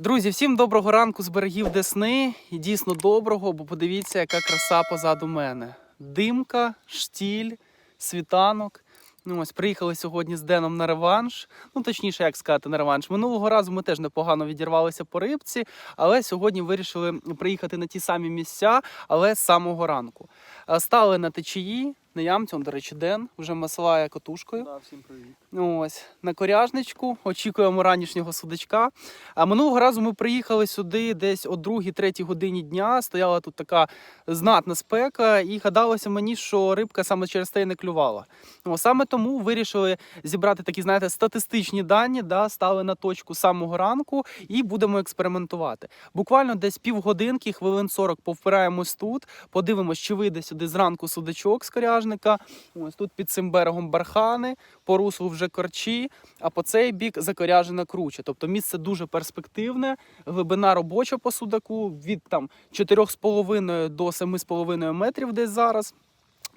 Друзі, всім доброго ранку з берегів Десни. І дійсно доброго, бо подивіться, яка краса позаду мене. Димка, штіль, світанок. Ну, ось приїхали сьогодні з Деном на реванш. Ну, точніше, як сказати, на реванш. Минулого разу ми теж непогано відірвалися по рибці, але сьогодні вирішили приїхати на ті самі місця, але з самого ранку. Е, Стали на течії, на ямці, он, до речі, Ден вже маслає котушкою. Да, всім привіт. Ну, Ось на коряжничку. Очікуємо ранішнього судачка. А минулого разу ми приїхали сюди десь о 2-3 годині дня. Стояла тут така знатна спека, і гадалося мені, що рибка саме через те й не клювала. Ну, саме тому вирішили зібрати такі, знаєте, статистичні дані, да, стали на точку самого ранку і будемо експериментувати. Буквально десь півгодинки, хвилин 40 повпираємось тут, подивимось, чи вийде сюди зранку судачок з коряжника. Ось тут під цим берегом бархани, по руслу вже корчі, а по цей бік закоряжена круче. Тобто місце дуже перспективне, глибина робоча по судаку від там 4,5 до 7,5 метрів десь зараз.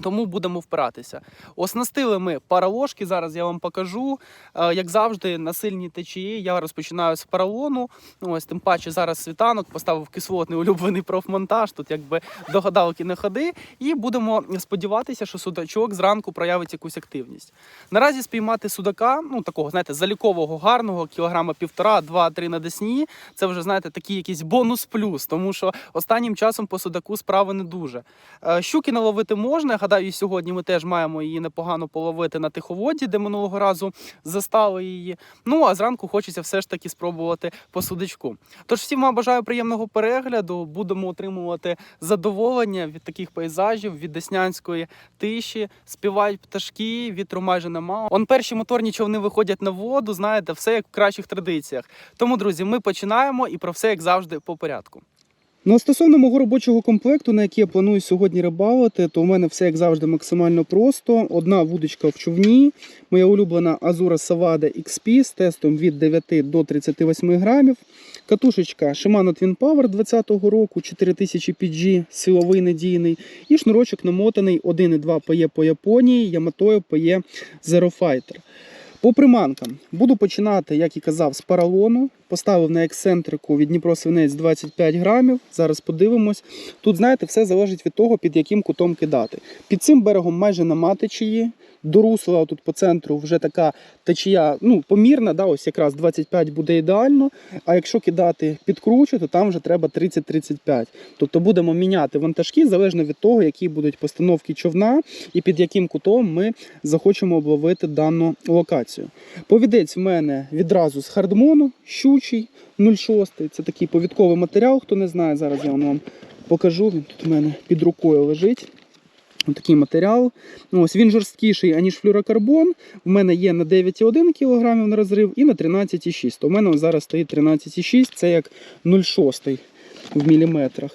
Тому будемо впиратися. Оснастили ми параложки. Зараз я вам покажу. Е, Як завжди, на сильній течії я розпочинаю з паралону. Ну, Ось тим паче зараз світанок, поставив кислотний улюблений профмонтаж. Тут якби до гадалки не ходи. І будемо сподіватися, що судачок зранку проявить якусь активність. Наразі спіймати судака, ну такого, знаєте, залікового, гарного, кілограма півтора, два-три на десні. Це вже знаєте, такий якийсь бонус плюс, тому що останнім часом по судаку справи не дуже. Е, Щуки наловити можна. Гадаю, і сьогодні ми теж маємо її непогано половити на тиховоді, де минулого разу застали її. Ну а зранку хочеться все ж таки спробувати по судачку. Тож всім вам бажаю приємного перегляду. Будемо отримувати задоволення від таких пейзажів, від деснянської тиші. Співають пташки, вітру майже нема. Он перші моторні човни виходять на воду. Знаєте, все як в кращих традиціях. Тому, друзі, ми починаємо і про все як завжди по порядку. Ну, стосовно мого робочого комплекту, на який я планую сьогодні рибалити, то у мене все як завжди максимально просто. Одна вудочка в човні, моя улюблена Azura Savada XP з тестом від 9 до 38 грамів. Катушечка Shimano Twin Power 20-го року, 4000 PG, силовий надійний. І шнурочок намотаний 1,2 PE по Японії, Yamato PE Zero Fighter. По приманкам буду починати, як і казав, з паралону. Поставив на ексцентрику від Дніпро свинець 25 грамів. Зараз подивимось. Тут, знаєте, все залежить від того, під яким кутом кидати. Під цим берегом майже нема течії. До русла тут по центру вже така течія ну, помірна, да, ось якраз 25 буде ідеально. А якщо кидати під кручу, то там вже треба 30-35. Тобто будемо міняти вантажки залежно від того, які будуть постановки човна і під яким кутом ми захочемо обловити дану локацію. Повідець в мене відразу з хардмону, щучий 0,6. Це такий повідковий матеріал, хто не знає, зараз я вам покажу. Він тут у мене під рукою лежить. Ось такий матеріал. Ось він жорсткіший, аніж флюрокарбон. В мене є на 9,1 кг на розрив і на 13,6. То у мене зараз стоїть 13,6, це як 0,6 в міліметрах.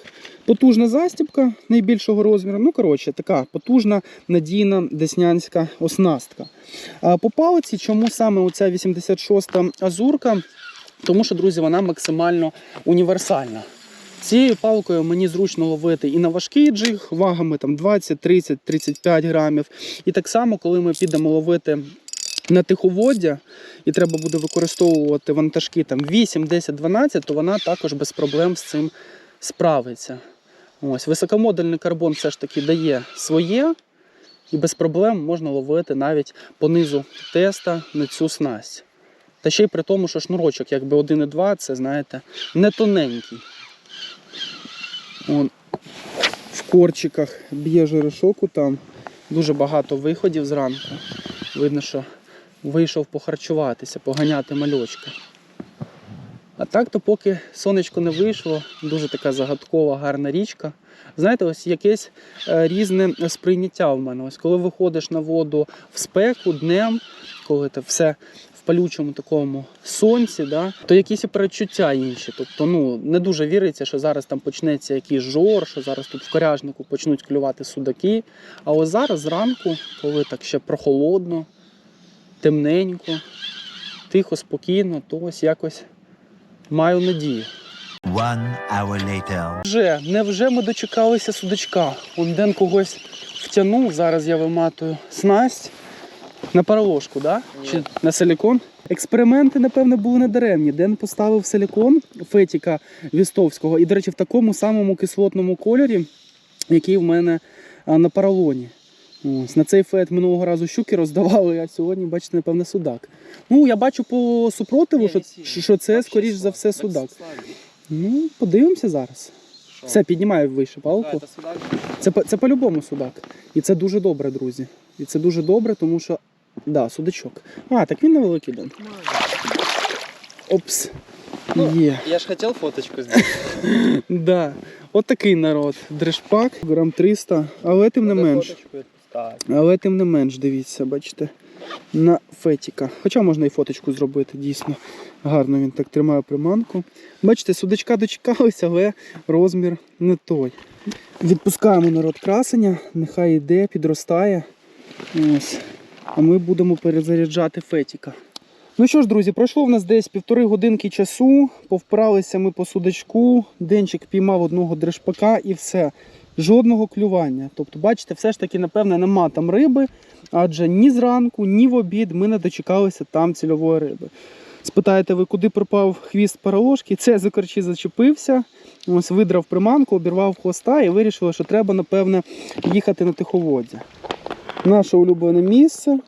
Потужна застібка найбільшого розміру. Ну, коротше, така потужна, надійна деснянська оснастка. А по палиці, чому саме оця 86-та азурка? Тому що, друзі, вона максимально універсальна. Цією палкою мені зручно ловити і на важкий джиг, вагами там 20, 30, 35 грамів. І так само, коли ми підемо ловити на тиховоддя, і треба буде використовувати вантажки там 8, 10, 12, то вона також без проблем з цим справиться. Ось, високомодульний карбон все ж таки дає своє, і без проблем можна ловити навіть по низу теста на цю снасть. Та ще й при тому, що шнурочок якби 1,2, це, знаєте, не тоненький. Он в корчиках б'є жерешоку там. Дуже багато виходів зранку. Видно, що вийшов похарчуватися, поганяти мальочка. А так то поки сонечко не вийшло, дуже така загадкова, гарна річка. Знаєте, ось якесь е, різне сприйняття в мене. Ось коли виходиш на воду в спеку днем, коли це все в палючому такому сонці, да, то якісь і перечуття інші. Тобто, ну не дуже віриться, що зараз там почнеться якийсь жор, що зараз тут в коряжнику почнуть клювати судаки. А ось зараз зранку, коли так ще прохолодно, темненько, тихо, спокійно, то ось якось маю надію. One hour later. Вже, невже ми дочекалися судачка? Он Ден когось втягнув, зараз я виматую снасть на пароложку, да? Чи на силікон? експерименти, напевне, були недаремні. Ден поставив силікон Фетіка Вістовського, і, до речі, в такому самому кислотному кольорі, який в мене на паралоні. Ось, на цей фет минулого разу щуки роздавали, а сьогодні, бачите, напевне, судак. Ну, я бачу по супротиву, що, що це, скоріш за все, судак. Ну, подивимося зараз. Все, піднімаю вище палку. Це, це по-любому судак. І це дуже добре, друзі. І це дуже добре, тому що. Да, судачок. А, так він невеликий Ден. Опс. Ну, Є. Я ж хотел фоточку сделать. Да. От такий народ. Дрешпак, грам 300, але тим не менш. Відпускати. Але тим не менш, дивіться, бачите, на фетіка. Хоча можна і фоточку зробити, дійсно. Гарно він так тримає приманку. Бачите, судачка дочекалися, але розмір не той. Відпускаємо народ красення, нехай йде, підростає. Ось. А ми будемо перезаряджати фетіка. Ну що ж, друзі, пройшло в нас десь півтори годинки часу. Повпиралися ми по судачку. Денчик піймав одного дрешпака і все. Жодного клювання. Тобто, бачите, все ж таки, напевне, нема там риби, адже ні зранку, ні в обід ми не дочекалися там цільової риби. Спитаєте ви, куди пропав хвіст параложки? Це за зачепився, ось видрав приманку, обірвав хвоста і вирішили, що треба, напевне, їхати на тиховоддя. Наше улюблене місце,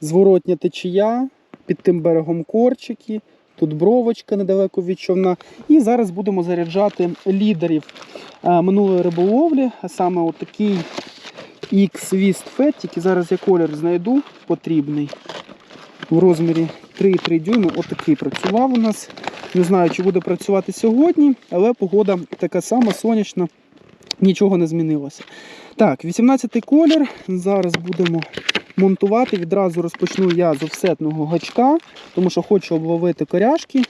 зворотня течія, під тим берегом корчики, тут бровочка недалеко від човна. І зараз будемо заряджати лідерів е, минулої риболовлі, а саме отакий X-Wist Fat, тільки зараз я колір знайду потрібний. В розмірі 3,3 дюйми. Отакий працював у нас. Не знаю, чи буде працювати сьогодні, але погода така сама сонячна, нічого не змінилося. Так, 18-й колір. Зараз будемо монтувати. Відразу розпочну я з офсетного гачка, тому що хочу обловити коряшки.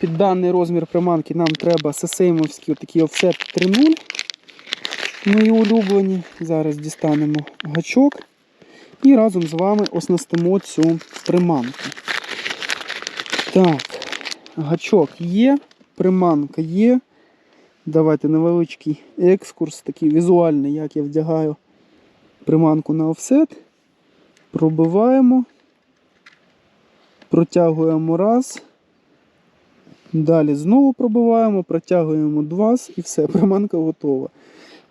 Під даний розмір приманки нам треба сесеймовський такий офсет 3.0. Мої улюблені. Зараз дістанемо гачок і разом з вами оснастимо цю приманку. Так, гачок є, приманка є. Давайте невеличкий екскурс, такий візуальний, як я вдягаю приманку на офсет. Пробиваємо, протягуємо раз. Далі знову пробиваємо, протягуємо два і все, приманка готова.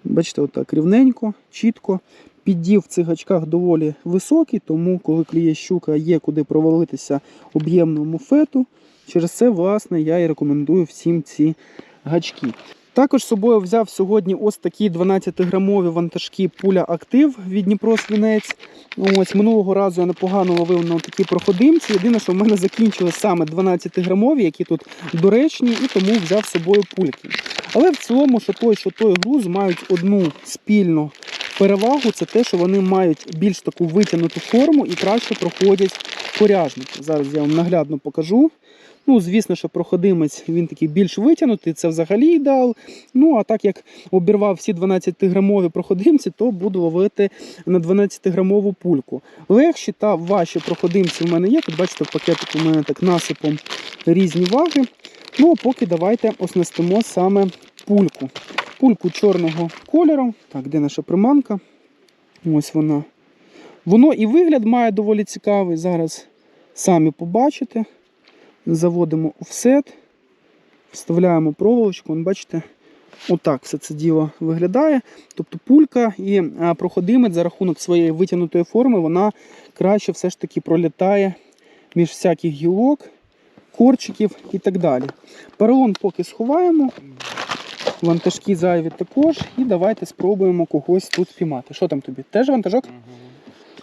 Бачите, отак рівненько, чітко. Піддів в цих гачках доволі високий, тому коли кліє щука, є куди провалитися об'ємному фету. Через це, власне, я і рекомендую всім ці гачки. Також з собою взяв сьогодні ось такі 12-грамові вантажки пуля актив від Дніпро Свінець. Ось минулого разу я непогано ловив на такі проходимці. Єдине, що в мене закінчили саме 12-грамові, які тут доречні, і тому взяв з собою пульки. Але в цілому, що той, що той груз мають одну спільну перевагу, це те, що вони мають більш таку витягнуту форму і краще проходять коряжники. Зараз я вам наглядно покажу. Ну, звісно, що проходимець він такий більш витягнутий, це взагалі ідеал. Ну, а так як обірвав всі 12-грамові проходимці, то буду ловити на 12-грамову пульку. Легші та важчі проходимці в мене є. Тут бачите, в пакетику у мене так насипом різні ваги. Ну, а поки давайте оснастимо саме пульку. Пульку чорного кольору. Так, де наша приманка? Ось вона. Воно і вигляд має доволі цікавий. Зараз самі побачите. Заводимо офсет, вставляємо проволочку. Вон, бачите, отак все це діло виглядає. Тобто пулька і проходимець за рахунок своєї витягнутої форми, вона краще все ж таки пролітає між всяких гілок, корчиків і так далі. Поролон поки сховаємо. Вантажки зайві також. І давайте спробуємо когось тут спіймати. Що там тобі? Теж вантажок?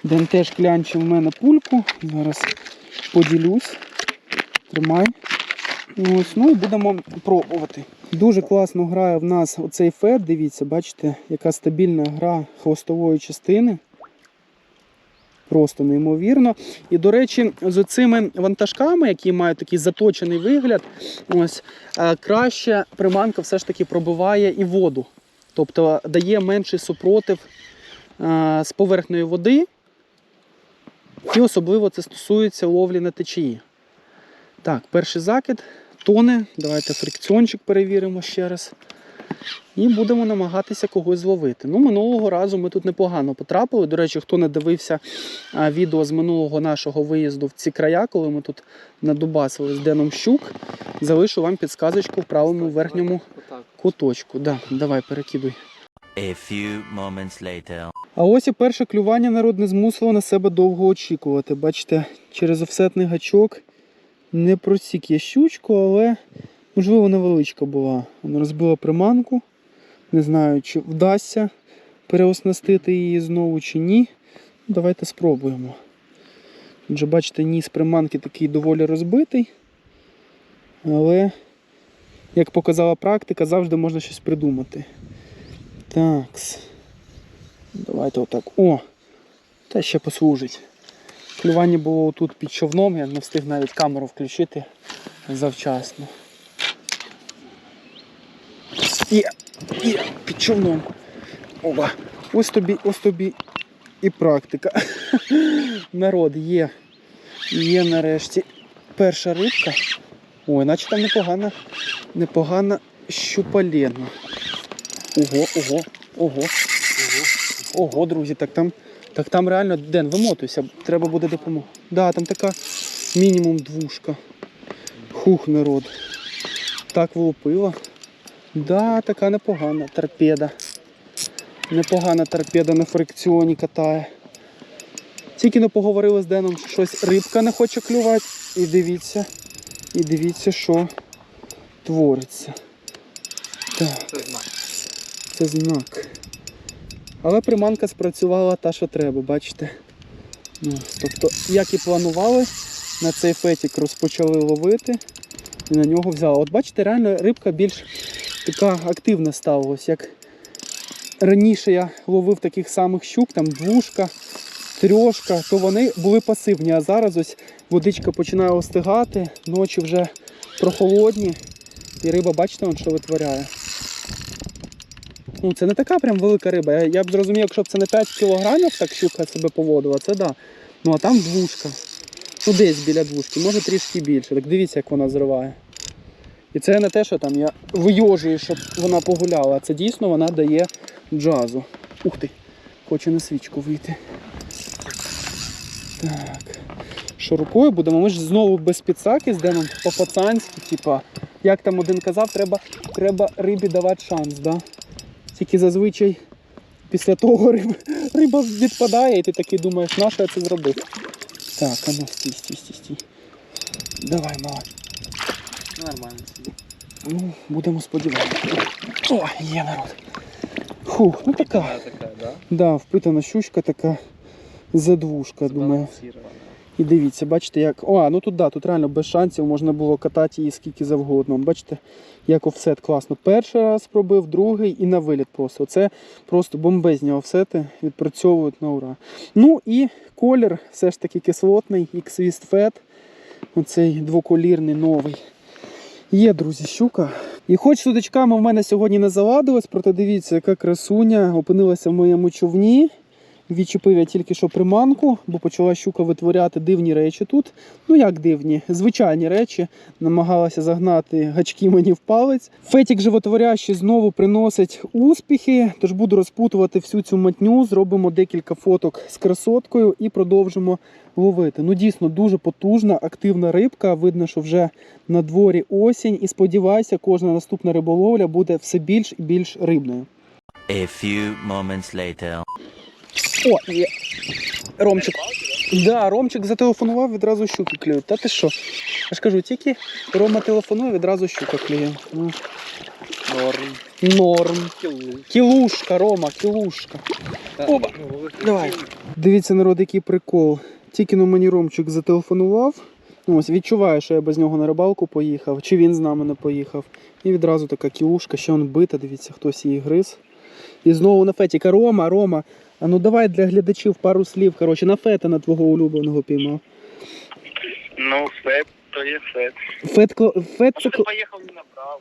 Ден теж клянчив в мене пульку. Зараз поділюсь. Тримай. Ось, ну і будемо пробувати. Дуже класно грає в нас оцей фет. Дивіться, бачите, яка стабільна гра хвостової частини. Просто неймовірно. І, до речі, з цими вантажками, які мають такий заточений вигляд, ось е, краще приманка все ж таки пробиває і воду. Тобто дає менший супротив е, з поверхної води. І особливо це стосується ловлі на течії. Так, перший закид тоне. Давайте фрикціончик перевіримо ще раз. І будемо намагатися когось зловити. Ну, минулого разу ми тут непогано потрапили. До речі, хто не дивився відео з минулого нашого виїзду в ці края, коли ми тут надубасили з Деном Щук, залишу вам підсказочку в правому верхньому куточку. Да, давай, перекидуй. A few moments later. А ось і перше клювання народ не змусило на себе довго очікувати. Бачите, через офсетний гачок не просік я щучку, але можливо невеличка була. Вона розбила приманку. Не знаю, чи вдасться переоснастити її знову чи ні. Ну, Давайте спробуємо. Отже, бачите, ніс приманки такий доволі розбитий. Але, як показала практика, завжди можна щось придумати. Такс. Давайте отак. О! Та ще послужить. Клювання було тут під човном, я не встиг навіть камеру включити завчасно. Є, є, під човном. Оба. Ось тобі, ось тобі і практика. Народ є. Є нарешті перша рибка. Ой, наче там непогана, непогана щупалена. Ого, ого, ого. Ого, друзі, так там, так там реально Ден, вимотуйся, треба буде допомога. Да, там така мінімум двушка. Хух, народ. Так влупила. Да, така непогана торпеда. Непогана торпеда на фрикціоні катає. Тільки не поговорили з Деном, що щось рибка не хоче клювати. І дивіться, і дивіться, що твориться. Так. Це знак. Це знак. Але приманка спрацювала та, що треба, бачите? Ну, тобто, як і планували, на цей фетік розпочали ловити і на нього взяли. От бачите, реально рибка більш така активна стала. Як раніше я ловив таких самих щук, там двушка, трьошка, то вони були пасивні, а зараз ось водичка починає остигати, ночі вже прохолодні, і риба, бачите, що витворяє. Ну, це не така прям велика риба. Я, я б зрозумів, якщо б це не 5 кілограмів так щука себе поводила, це да. Ну а там двушка. Ну десь біля двушки, може трішки більше. Так дивіться, як вона зриває. І це не те, що там я вийожую, щоб вона погуляла, це дійсно вона дає джазу. Ух ти, хоче на свічку вийти. Так. Що рукою будемо? Ми ж знову без підсаки з Деном по-пацанськи, типа, як там один казав, треба, треба рибі давати шанс, да? Тільки зазвичай після того риб, риба відпадає, і ти такий думаєш, на що я це зробив. Так, а ну стій, стій, стій, стій. Давай, мала. Нормально собі. Ну, будемо сподіватися. О, є народ. Фух, ну така. Така, да? Да, впитана щучка така задвушка, думаю. І дивіться, бачите, як. О, ну тут да, тут реально без шансів можна було катати її скільки завгодно. Бачите, як офсет класно. Перший раз пробив, другий і на виліт просто. Це просто бомбезні офсети відпрацьовують на ура. Ну і колір все ж таки кислотний, X-Wist Fat. Оцей двоколірний новий. Є, друзі, щука. І хоч судочками в мене сьогодні не завадилось, проте дивіться, яка красуня опинилася в моєму човні. Відчепив я тільки що приманку, бо почала щука витворяти дивні речі тут. Ну як дивні, звичайні речі. Намагалася загнати гачки мені в палець. Фетік животворящий знову приносить успіхи, тож буду розпутувати всю цю матню. Зробимо декілька фоток з красоткою і продовжимо ловити. Ну дійсно дуже потужна, активна рибка. Видно, що вже на дворі осінь. І сподіваюся, кожна наступна риболовля буде все більш і більш рибною. A few moments later. О, є. Ромчик. Да, Ромчик зателефонував, відразу щуки клюють. Та ти що? Я ж кажу, тільки Рома телефонує, відразу щука клює. Ну, Норм. Норм. Кілушка, Рома, кілушка. Оба. ну, Давай. Дивіться, народ, який прикол. Тільки на мені Ромчик зателефонував. Ну, ось відчуваю, що я без нього на рибалку поїхав, чи він з нами не поїхав. І відразу така кілушка, ще он бита, дивіться, хтось її гриз. І знову на фетіка. Рома, Рома. А ну давай для глядачів пару слів. Коротше, на фета на твого улюбленого піймав. Ну, фет, то є фет. Фет, кла- фет це поїхав не набрав,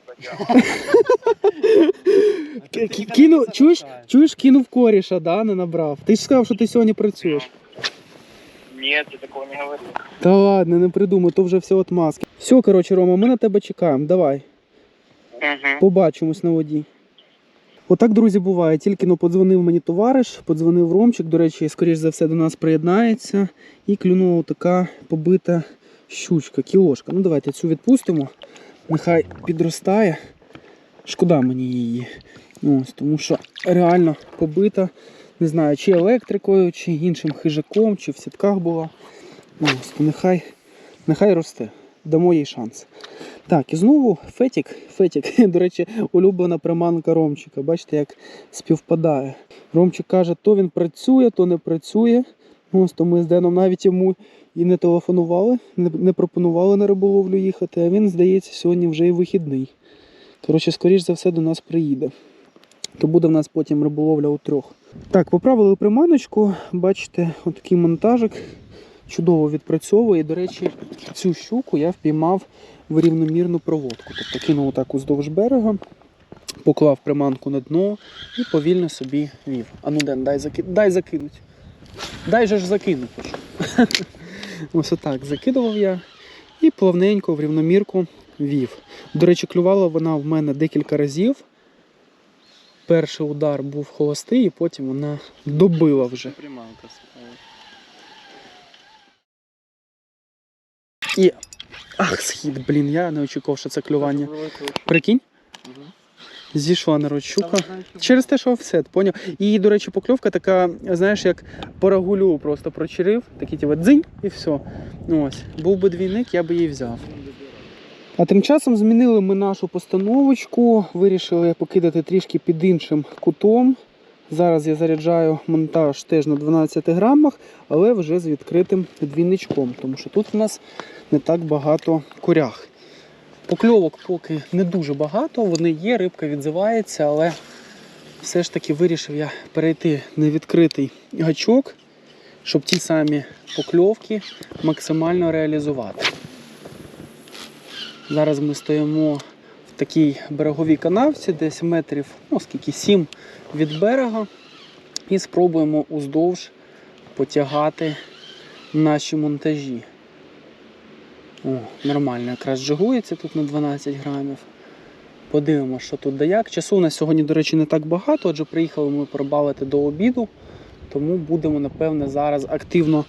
Ки- Кину, чуєш, чуєш, кинув коріша, да, не набрав. Ти ж сказав, що ти сьогодні працюєш. Ні, я такого не говорив. Та ладно, не придумай, то вже все отмазки. Все, коротше, Рома, ми на тебе чекаємо. Давай, Угу. побачимось на воді. Отак, друзі, буває. Тільки ну, подзвонив мені товариш, подзвонив Ромчик, до речі, скоріш за все до нас приєднається. І клюнула така побита щучка, кілошка. Ну давайте цю відпустимо. Нехай підростає. Шкода мені її. Ось, тому що реально побита. Не знаю, чи електрикою, чи іншим хижаком, чи в сітках була. Ось, то нехай, нехай росте. Дамо їй шанс. Так, і знову Фетік. Фетік, до речі, улюблена приманка Ромчика. Бачите, як співпадає. Ромчик каже, то він працює, то не працює. Ось то ми з Деном навіть йому і не телефонували, не, пропонували на риболовлю їхати, а він, здається, сьогодні вже і вихідний. Коротше, скоріш за все до нас приїде. То буде в нас потім риболовля у трьох. Так, поправили приманочку. Бачите, отакий монтажик чудово відпрацьовує. До речі, цю щуку я впіймав в рівномірну проводку. Тобто кинув отак уздовж берега, поклав приманку на дно і повільно собі вів. А ну Ден, дай, заки... дай закинуть. Дай же ж закинуть. Ось отак закидував я і плавненько в рівномірку вів. До речі, клювала вона в мене декілька разів. Перший удар був холостий, і потім вона добила вже. Приманка. І. Ах, схід, блін, я не очікував, що це клювання. Прикинь? Зійшла народ щука. Через те, що офсет, поняв. І, до речі, покльовка така, знаєш, як по рагулю просто прочерив, такий типу дзинь і все. Ось. Був би двійник, я би її взяв. А тим часом змінили ми нашу постановочку, вирішили покидати трішки під іншим кутом. Зараз я заряджаю монтаж теж на 12 грамах, але вже з відкритим двійничком, тому що тут в нас не так багато корях. Покльовок поки не дуже багато, вони є, рибка відзивається, але все ж таки вирішив я перейти на відкритий гачок, щоб ті самі покльовки максимально реалізувати. Зараз ми стоїмо в такій береговій канавці, десь метрів, ну скільки 7 від берега, і спробуємо уздовж потягати наші монтажі. О, нормально, якраз жигується тут на 12 грамів. Подивимося, що тут да як. Часу у нас сьогодні, до речі, не так багато, адже приїхали ми пробавити до обіду. Тому будемо, напевне, зараз активно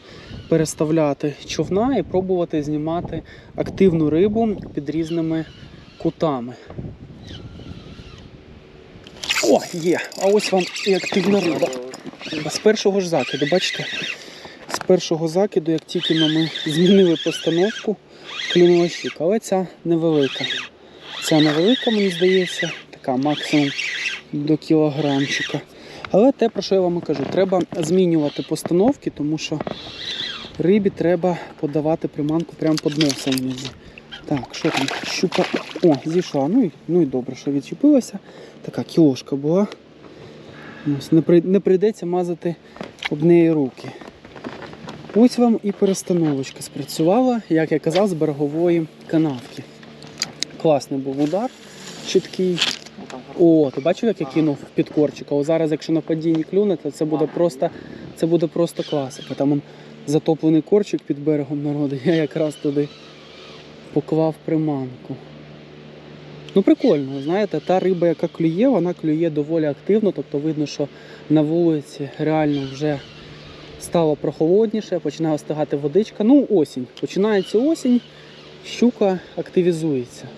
переставляти човна і пробувати знімати активну рибу під різними кутами. О, є! А ось вам і активна риба. З першого ж закиду, бачите? З першого закиду, як тільки ми змінили постановку, клюнула щука. Але ця невелика. Ця невелика, мені здається, така максимум до кілограмчика. Але те, про що я вам і кажу, треба змінювати постановки, тому що рибі треба подавати приманку прямо під носом. Так, що там? Щука. О, зійшла. Ну і, ну і добре, що відчепилася. Така кілошка була. Ось, не, при, не прийдеться мазати об неї руки. Ось вам і перестановочка спрацювала, як я казав, з берегової канавки. Класний був удар, чіткий. О, ти бачив, як я кинув під корчика? О, зараз, якщо на падінні клюне, то це буде просто, це буде просто класика. Там он затоплений корчик під берегом народу, я якраз туди поклав приманку. Ну, прикольно, знаєте, та риба, яка клює, вона клює доволі активно, тобто видно, що на вулиці реально вже стало прохолодніше, починає остигати водичка. Ну, осінь. Починається осінь, щука активізується.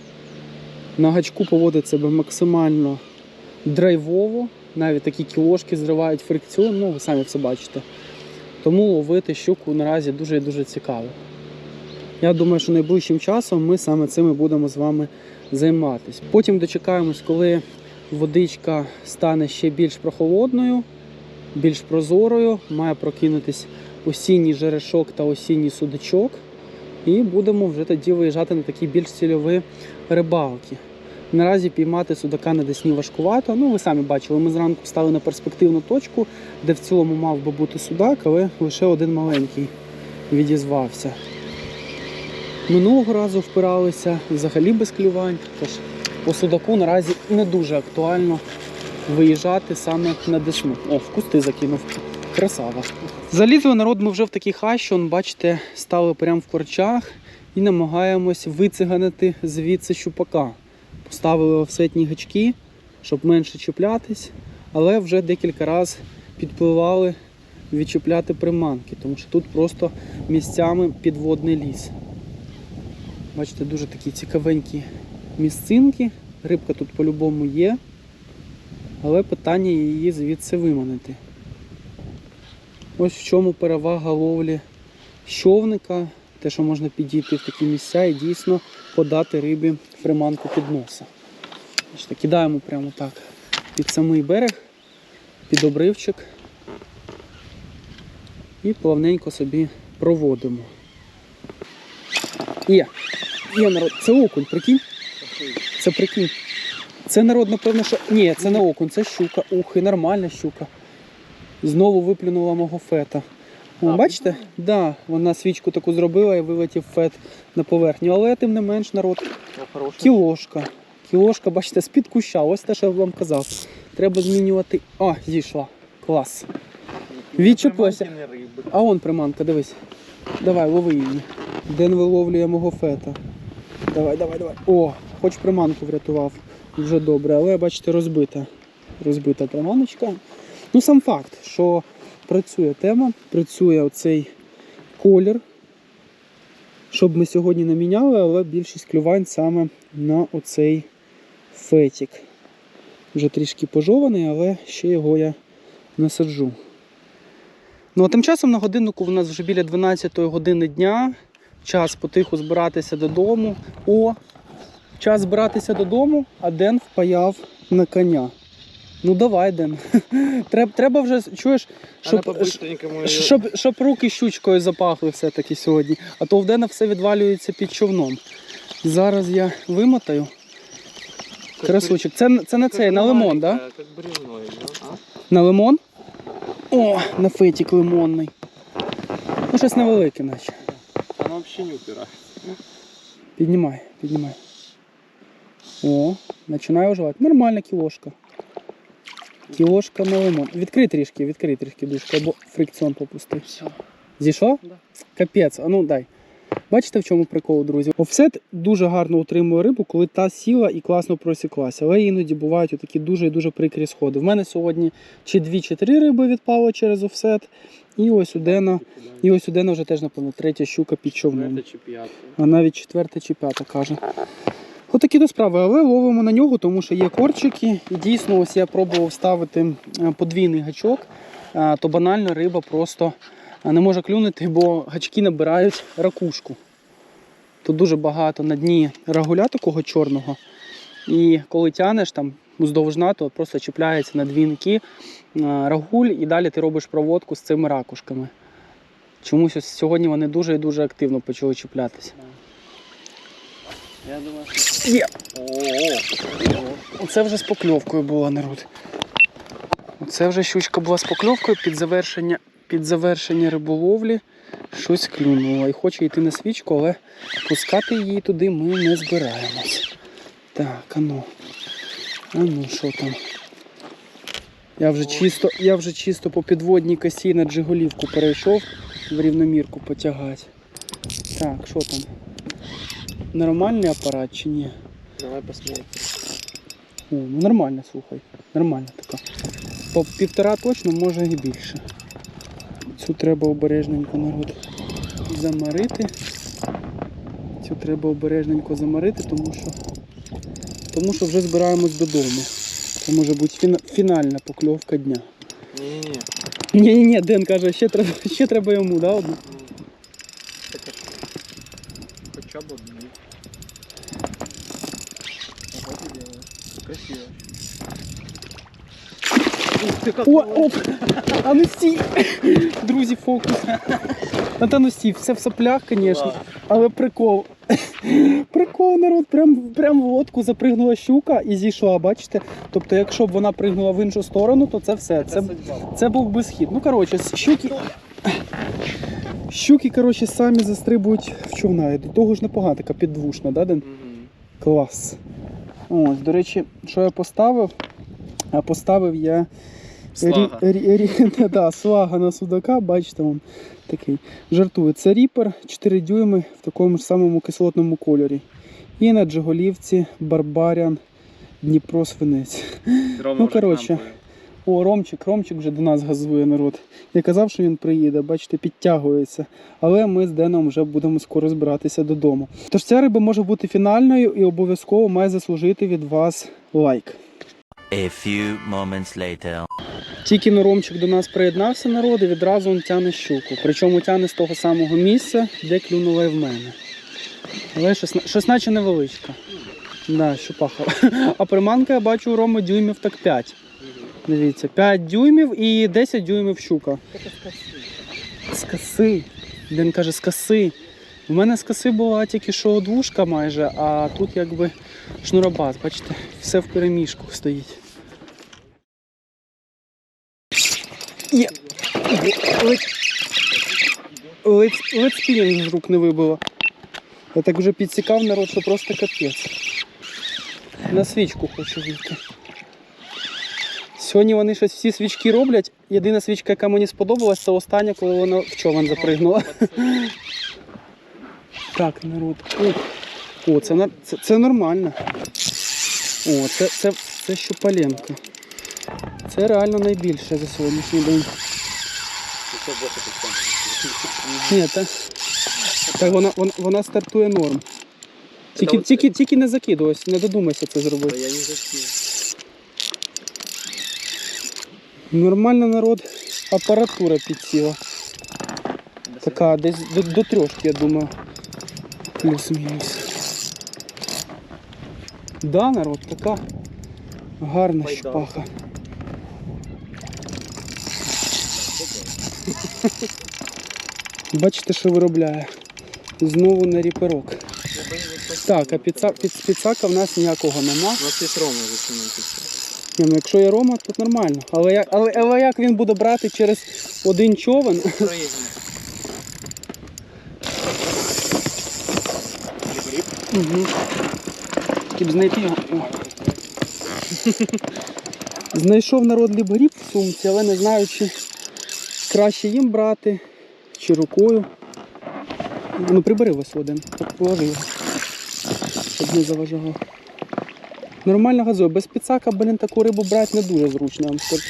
На гачку поводить себе максимально драйвово, навіть такі кілошки зривають фрикціон, ну ви самі все бачите. Тому ловити щуку наразі дуже і дуже цікаво. Я думаю, що найближчим часом ми саме цим будемо з вами займатися. Потім дочекаємось, коли водичка стане ще більш прохолодною, більш прозорою, має прокинутись осінній жерешок та осінній судачок. І будемо вже тоді виїжджати на такі більш цільові рибалки. Наразі піймати судака на Десні важкувато. Ну, ви самі бачили, ми зранку стали на перспективну точку, де в цілому мав би бути судак, але лише один маленький відізвався. Минулого разу впиралися взагалі без клювань. Тож по судаку наразі не дуже актуально виїжджати саме на Десну. О, в кусти закинув. Красава. Залізли народ ми вже в такий хащ, он, бачите, стали прямо в корчах і намагаємось вициганити звідси щупака. Поставили офсетні гачки, щоб менше чіплятись, але вже декілька разів підпливали відчіпляти приманки, тому що тут просто місцями підводний ліс. Бачите, дуже такі цікавенькі місцинки. Рибка тут по-любому є, але питання її звідси виманити. Ось в чому перевага ловлі човника, те, що можна підійти в такі місця і дійсно подати рибі приманку під носа. Бачите, кидаємо прямо так під самий берег, під обривчик і плавненько собі проводимо. Є, є народ, це окунь, прикинь? Це прикинь. Це народ, напевно, що. Ні, це не окунь, це щука. Ух, і нормальна щука. Знову виплюнула мого фета. О, бачите? Да, вона свічку таку зробила і вилетів фет на поверхню. Але тим не менш народ. Кілошка. Кілошка, бачите, з-під куща. Ось те, що я вам казав. Треба змінювати. А, зійшла. Клас. Відчепилася. А он приманка, дивись. Давай, лови її. Ден виловлює мого фета. Давай, давай, давай. О, хоч приманку врятував. Вже добре, але бачите, розбита. Розбита приманочка. Ну, сам факт, що працює тема, працює оцей колір. Щоб ми сьогодні не міняли, але більшість клювань саме на оцей фетік. Вже трішки пожований, але ще його я насаджу. Ну а тим часом на годиннику в нас вже біля 12 години дня. Час потиху збиратися додому. О, час збиратися додому, а Ден впаяв на коня. Ну давай, Ден. Треба, треба вже, чуєш, щоб, щоб, щоб руки щучкою запахли все-таки сьогодні. А то в Дена все відвалюється під човном. Зараз я вимотаю. Красучик. Це, це на цей, на лимон, так? Да? Как бревно идет. А? На лимон? О, на фетик лимонний. Ну, щось невелике, наче. Она вообще не упирает. Піднімай, піднімай. О, починає оживати. Нормальна кілошка. Кілошка на лимон. Відкрий трішки, відкрий трішки дужку, або фрикціон попусти. Все. Зійшов? Да. Капець, а ну дай. Бачите, в чому прикол, друзі? Офсет дуже гарно утримує рибу, коли та сіла і класно просіклася. Але іноді бувають такі дуже і дуже прикрі сходи. В мене сьогодні чи дві, чи три риби відпало через офсет. І ось у Дена, і ось у Дена вже теж, напевно, третя щука під човном. Это чемпионат. А навіть четверта чи п'ята каже. Отакі до справи, але ловимо на нього, тому що є корчики. І дійсно, ось я пробував ставити е, подвійний гачок, е, то банально риба просто не може клюнути, бо гачки набирають ракушку. Тут дуже багато на дні рагуля такого чорного. І коли тянеш там уздовж дна, то просто чіпляється на двійники е, рагуль, і далі ти робиш проводку з цими ракушками. Чомусь ось сьогодні вони дуже і дуже активно почали чіплятися. Я думаю, Є. Оце вже з покльовкою була народ. Оце вже щучка була з покльовкою під завершення, під завершення риболовлі. Щось клюнуло. І хоче йти на свічку, але пускати її туди ми не збираємось. Так, а ну. А ну, що там? Я вже чисто, я вже чисто по підводній косі на джиголівку перейшов в рівномірку потягати. Так, що там? Нормальний апарат чи ні? давай посмотрим. Ну нормально, слухай. Нормально така. По півтора точно, може і більше. Цю треба обережненько народ замарити. Цю треба обережненько замарити, тому що, тому що вже збираємось додому. Це може бути фінальна покльовка дня. Не-не-не. Ні, ні, ні, Ден каже, ще треба, ще треба йому, да, одну? Хотя бы одну. Красиво. О, оп! А ну стій! Друзі, фокус. Та ну стій, все в соплях, звісно. Але прикол. Прикол, народ, прям, прям в лодку запригнула щука і зійшла, бачите? Тобто, якщо б вона пригнула в іншу сторону, то це все. Це, це був би схід. Ну, коротше, щуки. Щуки, коротше, самі застрибують в човна. До того ж непогана така підвушна, да, Ден? Клас. Ось, до речі, що я поставив? А поставив я Слага. Рі, рі, рі, да, слага на судака, бачите, він такий. Жартує. Це ріпер 4 дюйми в такому ж самому кислотному кольорі. І на джиголівці Барбаріан Дніпро свинець. Рома Ну, коротше. О, Ромчик, Ромчик вже до нас газує народ. Я казав, що він приїде, бачите, підтягується. Але ми з Деном вже будемо скоро збиратися додому. Тож ця риба може бути фінальною і обов'язково має заслужити від вас лайк. A few moments later. Тільки но Ромчик до нас приєднався народ і відразу він тяне щуку. Причому тяне з того самого місця, де клюнула і в мене. Але щось, щось наче невеличка. Да, щупаха. А приманка я бачу у Роми дюймів так 5. Дивіться, 5 дюймів і 10 дюймів щука. З коси. Він каже, з коси. У мене з коси була тільки що двушка майже, а тут якби шнурабат, бачите, все в переміжку стоїть. Є. Ледь з рук не вибило. Я так вже підсікав народ, що просто капець. На свічку хочу вийти. Сьогодні вони щось всі свічки роблять. Єдина свічка, яка мені сподобалась, це остання, коли вона в човен запригнула. Так, народ. Ух. О, це, це, це нормально. О, це, це, це щупаленко. Це реально найбільше за сьогоднішній день. Ні, та, так вона, вона, вона стартує норм. Тільки, тільки, тільки не закидувайся, не додумайся це зробити. я не. Нормально народ, апаратура підсіла. Така десь до, до трьошки, я думаю. Плюс-мінус. Да, народ, така гарна щупаха. Бачите, що виробляє. Знову на ріперок. Так, а підса, під, в нас ніякого нема. У нас є Рома. Ні, ну якщо є Рома, то нормально. Але як, але, але як він буде брати через один човен? Угу. Тільки знайти його. Знайшов народ ліборіб в сумці, але не знаю, чи краще їм брати, чи рукою. Ну, прибери ось один, так положи його, щоб не заважав. Нормально газує. Без підсака, блін, таку рибу брати не дуже зручно, я вам скажу.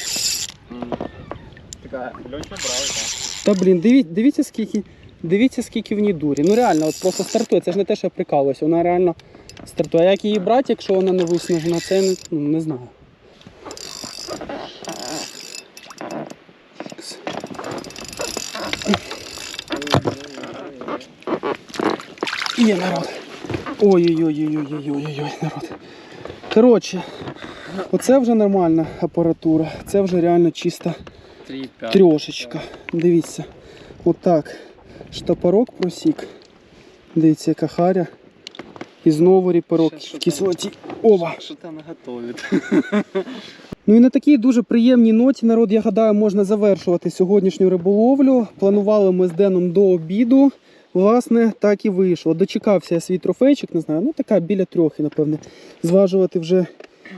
Така, Льонча брали, так. Та блін, дивіться, дивіться, скільки, дивіться, скільки в ній дурі. Ну реально, от просто стартує. Це ж не те, що я прикалуюся, вона реально стартує. А як її брати, якщо вона не виснажена, це не, ну, не знаю. Є народ. Ой-ой-ой-ой-ой-ой-ой, народ. Коротше, оце вже нормальна апаратура. Це вже реально чиста трьошечка. Дивіться. Отак. Штопорок просік. Дивіться, яка харя. І знову ріперок в кислоті. Ова! Що там готовить? Ну і на такій дуже приємній ноті, народ, я гадаю, можна завершувати сьогоднішню риболовлю. Планували ми з Деном до обіду. Власне, так і вийшло. Дочекався я свій трофейчик, не знаю, ну така біля трьохи, напевне. Зважувати вже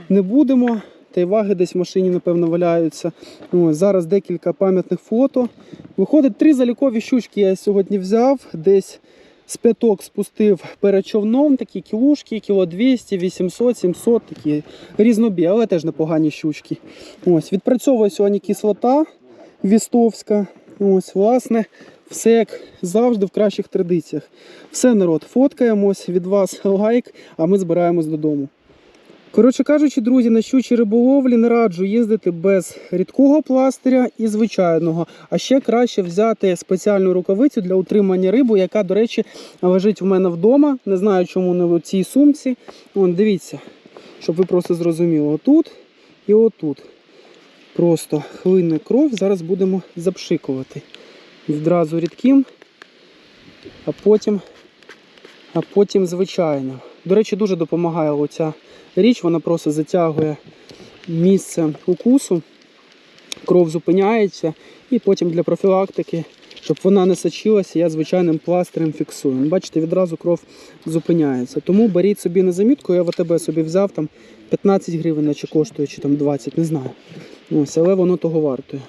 не будемо. Та й ваги десь в машині, напевно, валяються. Ось, зараз декілька пам'ятних фото. Виходить, три залікові щучки я сьогодні взяв. Десь з п'яток спустив перед човном, такі кілушки, кіло 200, 800, 700, такі різнобі, але теж непогані щучки. Ось, відпрацьовує сьогодні кислота вістовська. Ось, власне, все як завжди в кращих традиціях. Все, народ, фоткаємось, від вас лайк, а ми збираємось додому. Коротше кажучи, друзі, на щучій риболовлі не раджу їздити без рідкого пластиря і звичайного. А ще краще взяти спеціальну рукавицю для утримання риби, яка, до речі, лежить в мене вдома. Не знаю, чому не в цій сумці. Вон, дивіться, щоб ви просто зрозуміли. Отут і отут. Просто хлине кров. Зараз будемо запшикувати. Відразу рідким, а потім, а потім звичайно. До речі, дуже допомагає оця річ, вона просто затягує місце укусу, кров зупиняється, і потім для профілактики, щоб вона не сочилася, я звичайним пластирем фіксую. Бачите, відразу кров зупиняється. Тому беріть собі на замітку, я в собі взяв там 15 гривень, наче коштує, чи там 20, не знаю. Ось, але воно того вартує.